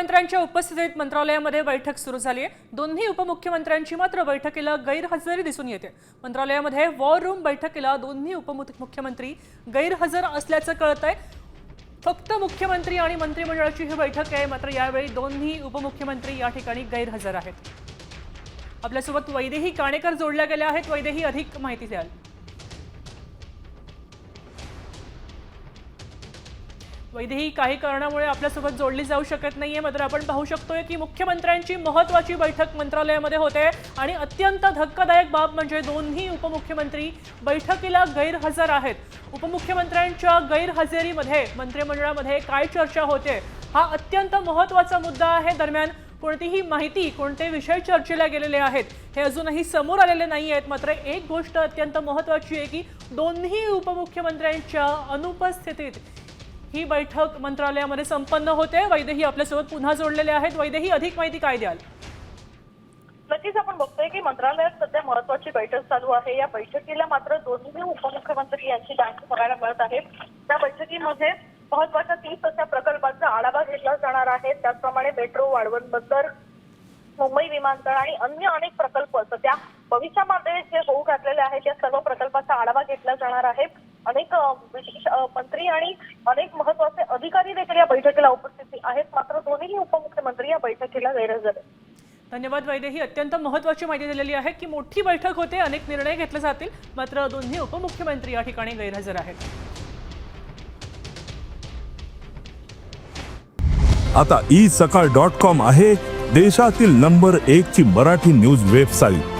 मुख्यमंत्र्यांच्या उपस्थितीत मंत्रालयामध्ये बैठक सुरू झाली आहे. दोन्ही उपमुख्यमंत्र्यांची मात्र बैठकीला गैरहजेरी दिसून येते. मंत्रालयामध्ये वॉर रूम बैठकीला दोन्ही उपमुख्यमंत्री गैरहजर असल्याचं कळत आहे फक्त मुख्यमंत्री आणि मंत्रिमंडळाची ही बैठक आहे मात्र यावेळी दोन्ही उपमुख्यमंत्री या ठिकाणी गैरहजर आहेत. आपल्यासोबत वैदेही काणेकर जोडल्या गेल्या आहेत. वैदेही अधिक माहिती द्याल. वैदेही काही कारणामुळे आपल्यासोबत जोडली जाऊ शकत नाही आहे मात्र आपण पाहू शकतोय की मुख्यमंत्र्यांची महत्वाची बैठक मंत्रालयामध्ये होते आणि अत्यंत धक्कादायक बाब म्हणजे दोन्ही उपमुख्यमंत्री बैठकीला गैरहजर आहेत. उपमुख्यमंत्र्यांच्या गैरहजेरीमध्ये मंत्रिमंडळामध्ये काय चर्चा होते हा अत्यंत महत्त्वाचा मुद्दा आहे. दरम्यान कोणतीही माहिती कोणते विषय चर्चेला गेलेले आहेत हे अजूनही समोर आलेले नाही आहेत मात्र एक गोष्ट अत्यंत महत्वाची आहे की दोन्ही उपमुख्यमंत्र्यांच्या अनुपस्थितीत ही बैठक मंत्रालयामध्ये संपन्न होते. वैदेही आपल्यासोबत पुन्हा जोडलेले आहेत. वैदेही अधिक माहिती काय द्याल? नक्कीच आपण बघतोय की मंत्रालयात सध्या महत्वाची बैठक चालू आहे. या बैठकीला मात्र दोन्ही उपमुख्यमंत्री यांची बँक बघायला मिळत आहे. त्या बैठकीमध्ये महत्त्वाच्या तीस अशा प्रकल्पांचा आढावा घेतला जाणार आहे. त्याचप्रमाणे मेट्रो वाढवण बंदर मुंबई विमानतळ आणि अन्य अनेक प्रकल्प सध्या भविष्यामध्ये जे होऊ घातलेले आहेत या सर्व प्रकल्पाचा आढावा घेतला जाणार आहे. अनेक विशेष मंत्री आणि अनेक महत्त्वाचे अधिकारी देखील या बैठकीला उपस्थित आहेत. मात्र दोन्ही उपमुख्यमंत्री या बैठकीला गैरहजर आहेत. धन्यवाद वैदेही अत्यंत महत्वाची माहिती दिलेली आहे की मोठी बैठक होते अनेक निर्णय घेतले जातील मात्र दोन्ही उपमुख्यमंत्री या ठिकाणी गैरहजर आहेत. आता ई सकाळ डॉट कॉम आहे देशातील नंबर एक ची मराठी न्यूज वेबसाईट